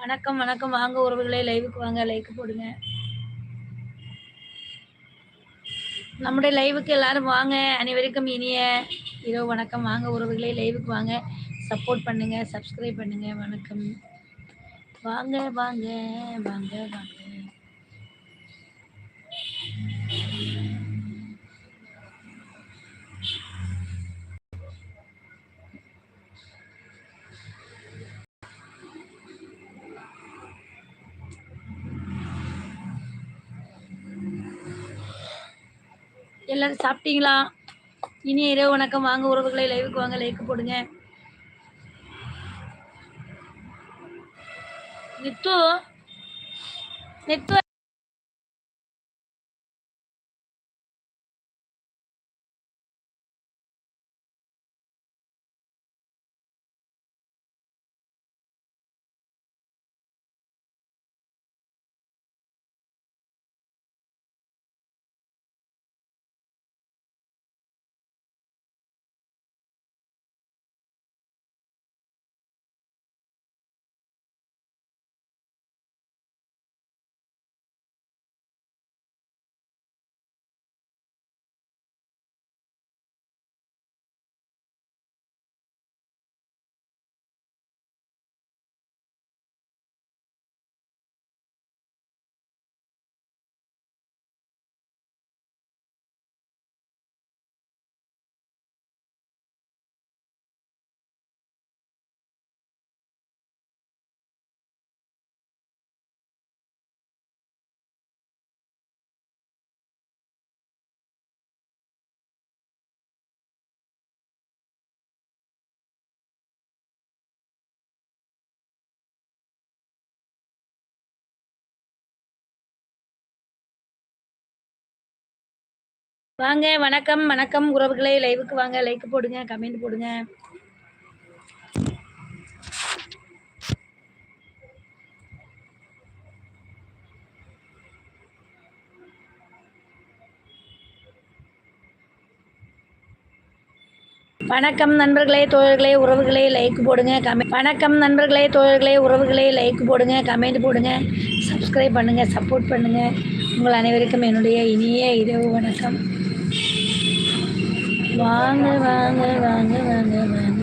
வணக்கம் வணக்கம். வாங்க உறவுகளே லைவுக்கு வாங்க. லைக் போடுங்க. நம்முடைய லைவுக்கு எல்லாரும் வாங்க. அனைவருக்கும் இனிய இரவு வணக்கம். வாங்க உறவுகளே லைவுக்கு வாங்க. சப்போர்ட் பண்ணுங்க சப்ஸ்கிரைப் பண்ணுங்க. வணக்கம். வாங்க வாங்க வாங்க வாங்க. எல்லாரும் சாப்பிட்டீங்களா? இனிய இரவு வணக்கம். வாங்க உறவுகளை லைவுக்கு வாங்க லைக் போடுங்க. நித்து நித்து வாங்க வணக்கம் வணக்கம் உறவுகளே. லைவுக்கு வாங்க லைக் போடுங்க கமெண்ட் போடுங்க. வணக்கம் நண்பர்களே தோழர்களே உறவுகளே. லைக் போடுங்க கமெண்ட் வணக்கம் நண்பர்களே தோழர்களே உறவுகளே. லைக் போடுங்க கமெண்ட் போடுங்க. சப்ஸ்கிரைப் பண்ணுங்க சப்போர்ட் பண்ணுங்க. உங்கள் அனைவருக்கும் என்னுடைய இனிய இரவு வணக்கம். வாங்க வாங்க வாங்க வாங்க வாங்க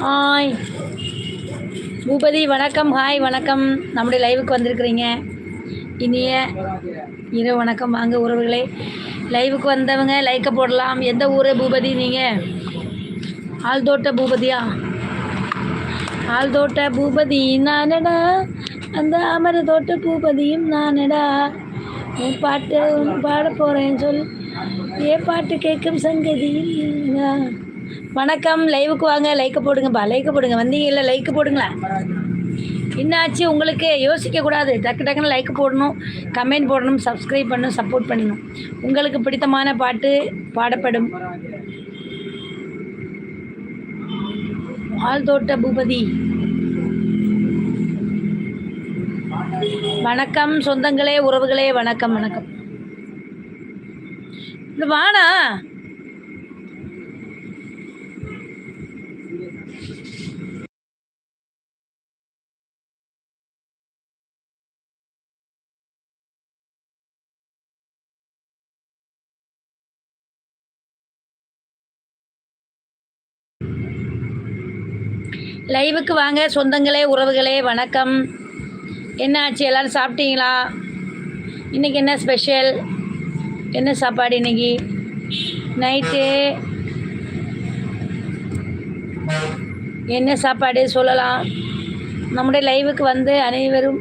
ஹாய் பூபதி வணக்கம். ஹாய் வணக்கம். நம்முடைய லைவுக்கு வந்திருக்கிறீங்க. இனிய இரவு வணக்கம். வாங்க உறவுகளே. லைவுக்கு வந்தவங்க லைக்கை போடலாம். எந்த ஊர் பூபதி நீங்கள் ஆழ்தோட்ட பூபதியா? ஆழ்தோட்ட பூபதி நானடா. அந்த அமர தோட்ட பூபதியும் நானடா. உன் பாட்டு பாட போகிறேன் சொல். ஏ பாட்டு கேட்கும் சங்கதியும் வணக்கம். லைவுக்கு வாங்க. லைக்கை போடுங்கப்பா. லைக்கை போடுங்க. வந்தீங்கல்ல லைக்கு போடுங்களேன் என்னாச்சு? உங்களுக்கு யோசிக்கக்கூடாது டக்கு டக்குன்னு லைக் போடணும் கமெண்ட் போடணும் சப்ஸ்கிரைப் பண்ணணும் சப்போர்ட் பண்ணணும். உங்களுக்கு பிடித்தமான பாட்டு பாடப்படும். ஆழ்தோட்ட பூபதி. வணக்கம் சொந்தங்களே உறவுகளே வணக்கம் வணக்கம். இந்த வானா லைவுக்கு வாங்க சொந்தங்களே உறவுகளே வணக்கம். என்ன ஆச்சு எல்லோரும் சாப்பிட்டீங்களா? இன்றைக்கி என்ன ஸ்பெஷல் என்ன சாப்பாடு இன்றைக்கி நைட்டு என்ன சாப்பாடு சொல்லலாம். நம்முடைய லைவுக்கு வந்து அனைவரும்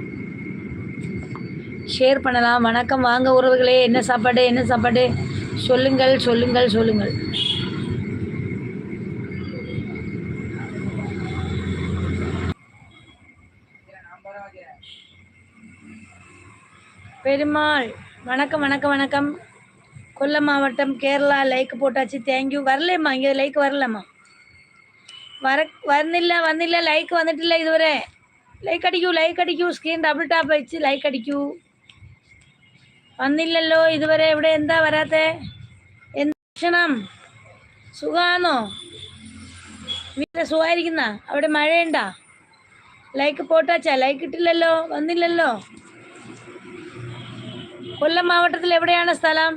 ஷேர் பண்ணலாம். வணக்கம். வாங்க உறவுகளே. என்ன சாப்பாடு? என்ன சாப்பாடு? சொல்லுங்கள் சொல்லுங்கள் சொல்லுங்கள். பெருமாள் வணக்கம் வணக்கம் வணக்கம். கொல்லம் மாவட்டம் கேரளா லைக் போட்டாச்சு. தேங்க்யூ வரலையம்மா இங்கே லைக் வரலம்மா. வர வரணில்ல வந்தில்ல லைக் வந்துட்டில்ல இதுவரை. லைக் அடிக்கൂ ലൈക്ക് അടിക്കൂ സ്ക്രീൻ ഡബിൾ ടാപ്പ് വെച്ച് ലൈക്ക് അടിക്കൂ വന്നില്ലല്ലോ ഇതുവരെ ഇവിടെ എന്താ വരാത്തെ എന്ത് ഭക്ഷണം സുഖമാണോ വീട്ടിൽ സുഖമായിരിക്കുന്ന അവിടെ മഴയുണ്ടാ? Like പോട്ടാച്ചാ like ഇട്ടില്ലല്ലോ? വന്നില്ലല്ലോ? കൊല്ലം മാവട്ടത്തിൽ എവിടെയാണ് സ്ഥലം?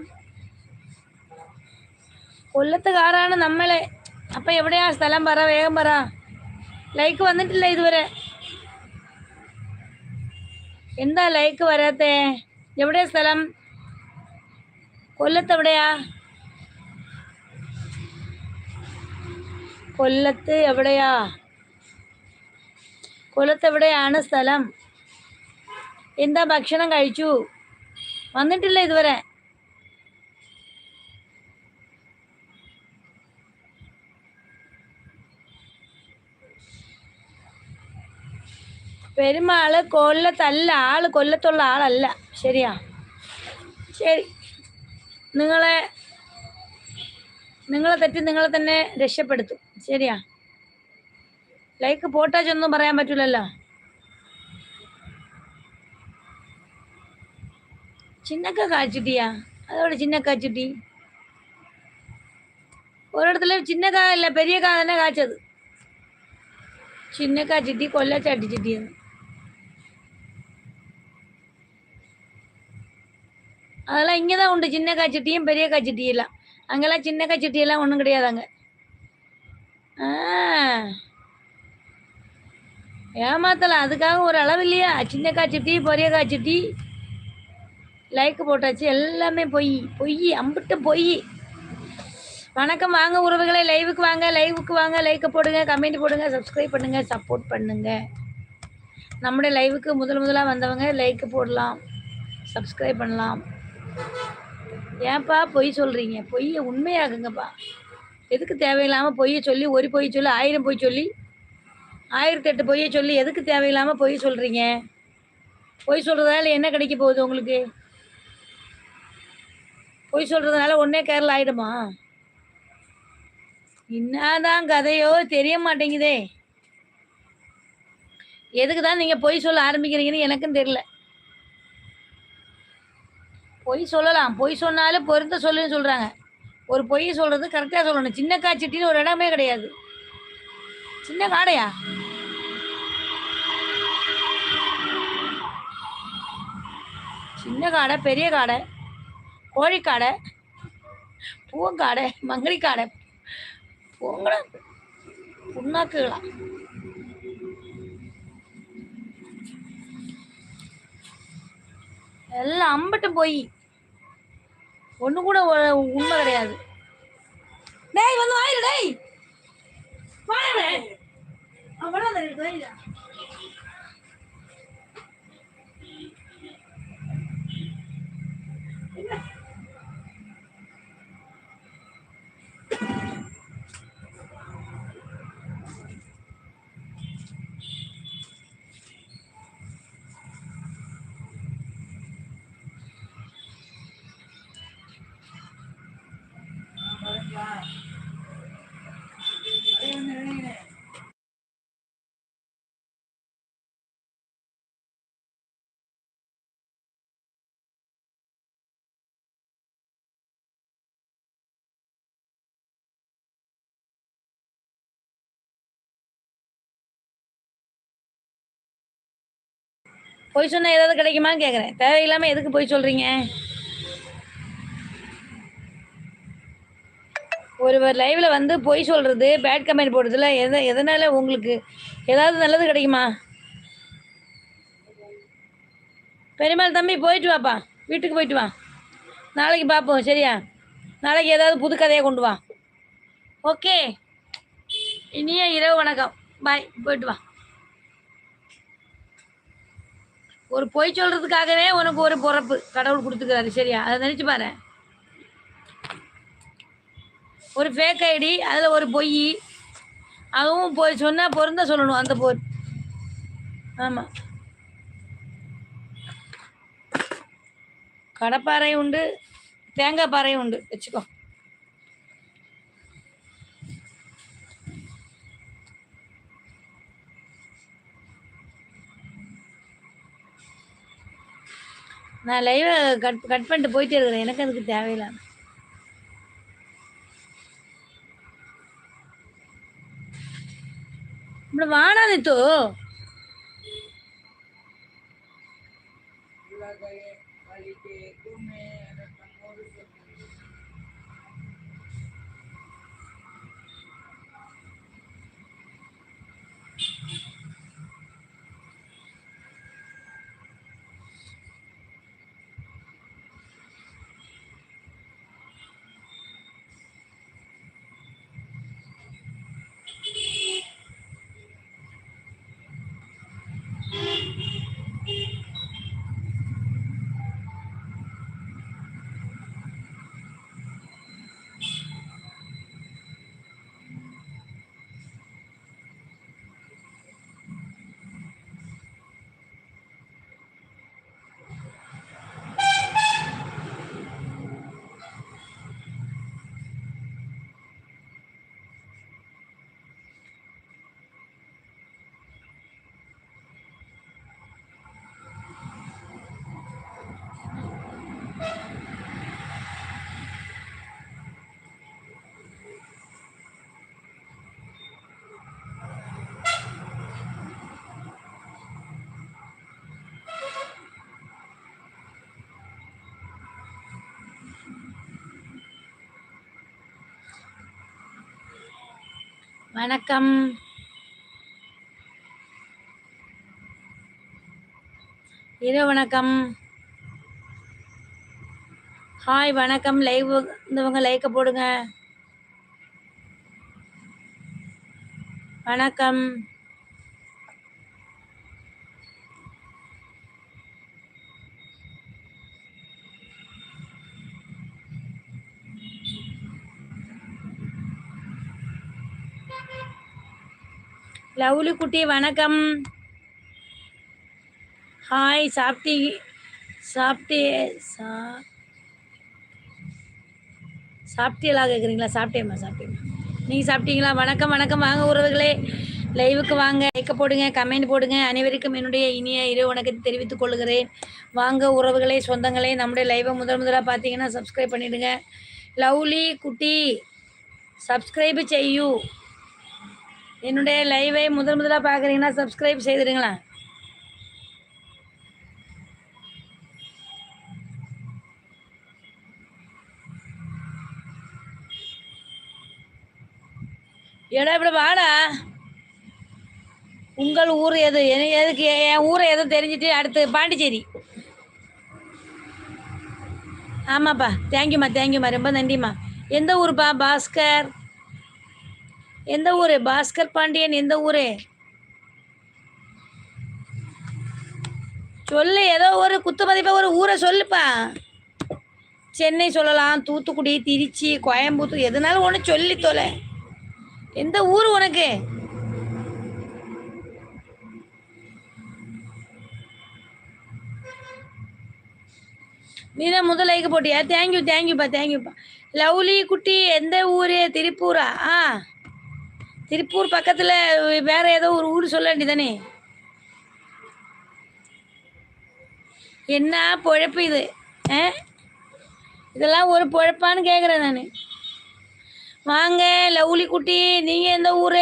കൊല്ലത്തുകാരാണ് നമ്മളെ. അപ്പൊ എവിടെയാ സ്ഥലം? പറ വേഗം പറ. ലൈക്ക് വന്നിട്ടില്ല ഇതുവരെ? എന്താ ലൈക്ക് വരാത്തേ? എവിടെയാ സ്ഥലം? കൊല്ലത്ത് എവിടെയാ? കൊല്ലത്ത് എവിടെയാ? കൊല്ലത്ത് എവിടെയാണ് സ്ഥലം? എന്താ ഭക്ഷണം കഴിച്ചു? വന്നിട്ടില്ല ഇതുവരെ. പെരുമാൾ കൊല്ലത്തല്ല ആൾ കൊല്ലത്തുള്ള ആളല്ല. ശരിയാ. ശരി. നിങ്ങളെ നിങ്ങളെ തെറ്റി നിങ്ങളെ തന്നെ രക്ഷപ്പെടുത്തും. ശരിയാ. ലൈക്ക് പോട്ടാച്ചൊന്നും പറയാൻ சின்னக்கா காய்ச்சுட்டியா? அதோட சின்ன காய்ச்சுட்டி. ஒரு இடத்துல சின்னக்கா இல்லை பெரிய கா தானே காய்ச்சது. சின்ன காய்ச்சிட்டி கொல்ல சாட்டிச்சிட்டி அதெல்லாம் இங்கே தான் உண்டு சின்னக்கா காய்ச்சிட்டியும் பெரிய காய்ச்சிட்டியெல்லாம் அங்கெல்லாம் சின்னக்கா காய்ச்சிட்டியெல்லாம் ஒன்றும் கிடையாது கிடையாதாங்க ஏமாத்தலாம் அதுக்காக ஒரு அளவு இல்லையா? சின்னக்கா காய்ச்சிட்டி பெரிய காய்ச்சிட்டி லைக் போட்டாச்சு. எல்லாமே பொய். பொய் அம்பிட்டு பொய். வணக்கம். வாங்க உறவுகளை. லைவுக்கு வாங்க. லைவுக்கு வாங்க. லைக்கை போடுங்க. கமெண்ட் போடுங்க. சப்ஸ்கிரைப் பண்ணுங்க. சப்போர்ட் பண்ணுங்க. நம்முடைய லைவுக்கு முதல் முதலாக வந்தவங்க லைக் போடலாம். சப்ஸ்கிரைப் பண்ணலாம். ஏன்ப்பா பொய் சொல்கிறீங்க பொய்யை உண்மையாகுங்கப்பா எதுக்கு தேவையில்லாமல் பொய்யை சொல்லி ஒரு பொய் சொல்லி ஆயிரம் பொய் சொல்லி ஆயிரத்தெட்டு பொய்யை சொல்லி எதுக்கு தேவையில்லாமல் பொய் சொல்கிறீங்க பொய் சொல்கிறதால என்ன கிடைக்க போகுது உங்களுக்கு? பொய் சொல்கிறதுனால ஒன்னே கேரளா ஆயிடுமா? என்னதான் கதையோ தெரிய மாட்டேங்குதே. எதுக்கு தான் நீங்கள் பொய் சொல்ல ஆரம்பிக்கிறீங்கன்னு எனக்கும் தெரியல. பொய் சொல்லலாம். பொய் சொன்னாலும் பொருத்த சொல்லுன்னு சொல்கிறாங்க ஒரு பொய் சொல்கிறது கரெக்டாக சொல்லணும். சின்ன காய்ச்சிட்டின்னு ஒரு இடமே கிடையாது. சின்ன காடையா? சின்ன காடை பெரிய காடை. கோழிக்காடை பூவங்காடை மங்கடிக்காடை போங்கடா புண்ணாக்குகளா? எல்லாம் அம்பட்டு போய். ஒண்ணு கூட உண்மை கிடையாது. டேய் வந்து வாயிரு டேய். வாயிரு? அவனா பொய் சொன்னா ஏதாவது கிடைக்குமான்னு கேட்குறேன் தேவையில்லாமல் எதுக்கு பொய் சொல்கிறீங்க ஒருவர் லைவில் வந்து பொய் சொல்கிறது பேட் கமெண்ட் போடுறதுல எத எதனால உங்களுக்கு ஏதாவது நல்லது கிடைக்குமா? பெருமாள் தம்பி போயிட்டு வாப்பா. வீட்டுக்கு போயிட்டு வா. நாளைக்கு பார்ப்போம் சரியா? நாளைக்கு ஏதாவது புது கதையை கொண்டு வா. ஓகே இனிய இரவு வணக்கம். பாய் போயிட்டு வா. ஒரு பொய் சொல்றதுக்காகவே உனக்கு ஒரு பொறப்பு. கடவுள் கொடுத்துக்கிறாரு சரியா? அதை நினைச்சு பாரு. ஒரு ஃபேக் ஐடி அதில் ஒரு பொய். அதுவும் போய் சொன்னால் பொருந்த சொல்லணும் அந்த போர் ஆமாம் கடப்பாறை உண்டு தேங்காய் பாறையும் உண்டு. வச்சுக்கோ. நான் லைவை கட் கட் பண்ணிட்டு போயிட்டே இருக்கிறேன். எனக்கு அதுக்கு தேவையில்லை. இப்படி వాడాలి தூ வணக்கம். இரவு வணக்கம். ஹாய் வணக்கம். லைவ் இருந்தவங்க லைக்க போடுங்க. வணக்கம். லவ்லி குட்டி வணக்கம். ஹாய் சாப்பிட்டி சாப்பிட்டே சா சாப்பிட்டீங்களா கேட்குறீங்களா? சாப்பிட்டேம்மா சாப்பிட்டேம்மா நீங்கள் சாப்பிட்டீங்களா வணக்கம் வணக்கம். வாங்க உறவுகளே. லைவுக்கு வாங்க. லைக்க போடுங்க கமெண்ட் போடுங்க. அனைவருக்கும் என்னுடைய இனிய இரு வணக்கத்தை தெரிவித்துக் கொள்கிறேன். வாங்க உறவுகளே சொந்தங்களே நம்முடைய லைவை முதல் முதலாக பார்த்தீங்கன்னா சப்ஸ்கிரைப் பண்ணிவிடுங்க லவ்லி குட்டி சப்ஸ்கிரைப் செய்யு. என்னுடைய லைவை முதல் முதலாக பார்க்குறீங்கன்னா சப்ஸ்கிரைப் செய்திடுங்களா? எடா இப்படி வாடா. உங்கள் ஊர் எது? எதுக்கு? என் ஊரை எதுவும் தெரிஞ்சுட்டு அடுத்து பாண்டிச்சேரி. ஆமாப்பா. தேங்க்யூம்மா தேங்க்யூம்மா ரொம்ப நன்றிம்மா. எந்த ஊருப்பா? பாஸ்கர். எந்த ஊர்? பாஸ்கர் பாண்டியன் எந்த ஊர்? சொல்லு ஏதோ ஒரு குத்து மதிப்பாக ஒரு ஊரை சொல்லுப்பா. சென்னை சொல்லலாம் தூத்துக்குடி திருச்சி கோயம்புத்தூர் எதுனாலும் ஒன்று சொல்லி தொலை எந்த ஊர் உனக்கு? நீ தான் முதல் லைக் போட்டியா? தேங்க்யூ தேங்க்யூப்பா தேங்க்யூப்பா லவ்லி குட்டி எந்த ஊர்? திருப்பூரா? ஆ. திருப்பூர் பக்கத்தில் வேற ஏதோ ஒரு ஊர் சொல்ல வேண்டியதானே என்ன பொழப்பு இது? ஆ? இதெல்லாம் ஒரு பொழப்பான்னு கேட்குறேன் நான். வாங்க லவ்லி குட்டி நீங்கள் எந்த ஊர்?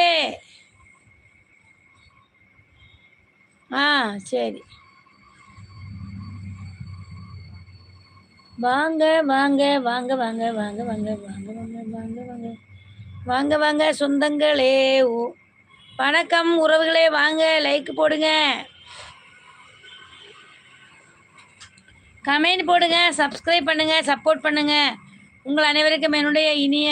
ஆ சரி. வாங்க வாங்க வாங்க வாங்க வாங்க வாங்க வாங்க வாங்க வாங்க. வாங்க வாங்க சொந்தங்களே. வணக்கம். உறவுகளே வாங்க. லைக் போடுங்க. கமெண்ட் போடுங்க. சப்ஸ்கிரைப் பண்ணுங்க. சப்போர்ட் பண்ணுங்க. உங்கள் அனைவருக்கும் என்னுடைய இனிய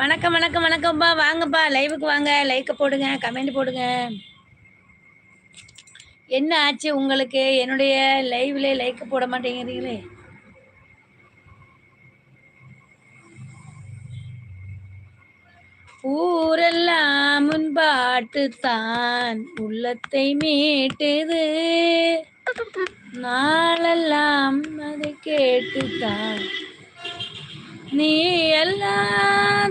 வணக்கம் வணக்கம் வணக்கம்ப்பா வாங்கப்பா. லைவுக்கு வாங்க. லைக்கை போடுங்க கமெண்ட் போடுங்க. என்ன ஆச்சு உங்களுக்கு? என்னுடைய லைவ்ல லைக் போட மாட்டேங்கிறீங்களே? ஊரெல்லாம் முன்பாட்டு தான் உள்ளத்தை மீட்டுது. நாளெல்லாம் அதை கேட்டுத்தான். நீ எல்லா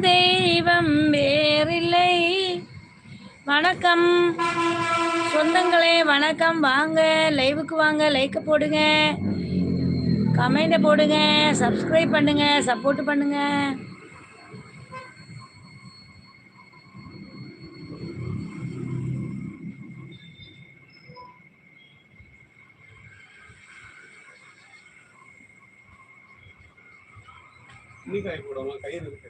தெய்வம் வேறில்லை. வணக்கம். சொந்தங்களே வணக்கம். வாங்க லைவுக்கு வாங்க லைக்க போடுங்க. கமெண்ட்டை போடுங்க சப்ஸ்கிரைப் பண்ணுங்க சப்போர்ட் துணி காய போடுவாங்க கயிறு இருக்கு.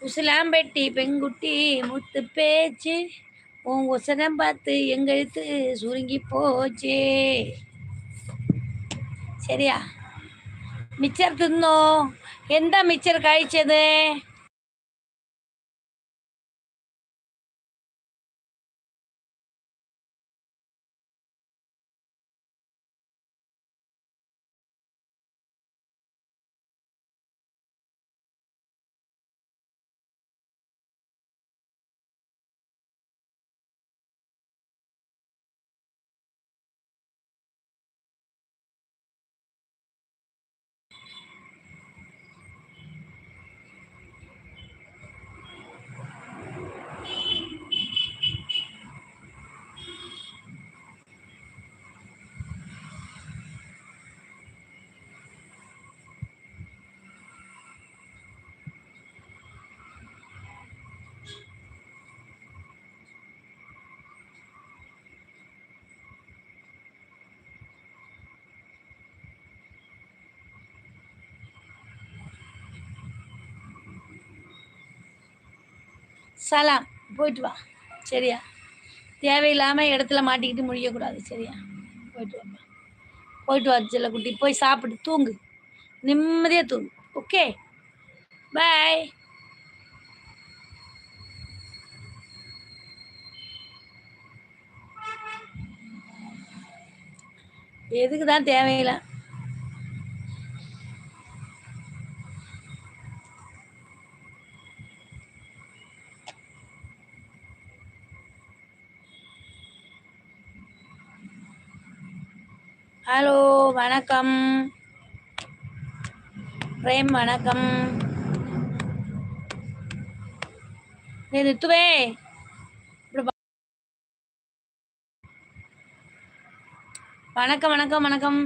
உசிலாம்பட்டி பெங்குட்டி முத்து பேச்சு உன் உசனம் பார்த்து எங்கெழுத்து சுருங்கி போச்சு. சரியா? மிச்சர் தின்னோ எந்த மிச்சர் கழிச்சது? சலாம் போயிட்டு வா. சரியா? தேவையில்லாமல் இடத்துல மாட்டிக்கிட்டு முடியக்கூடாது. சரியா? போயிட்டு வாப்பா. போயிட்டு வா செல்லக்குட்டி போய் சாப்பிட்டு தூங்கு. நிம்மதியாக தூங்கு. ஓகே? பாய் எதுக்கு தான் தேவையில்லை ஹலோ வணக்கம். பிரேம் வணக்கம். டே நித்துவே. வணக்கம் வணக்கம் வணக்கம்.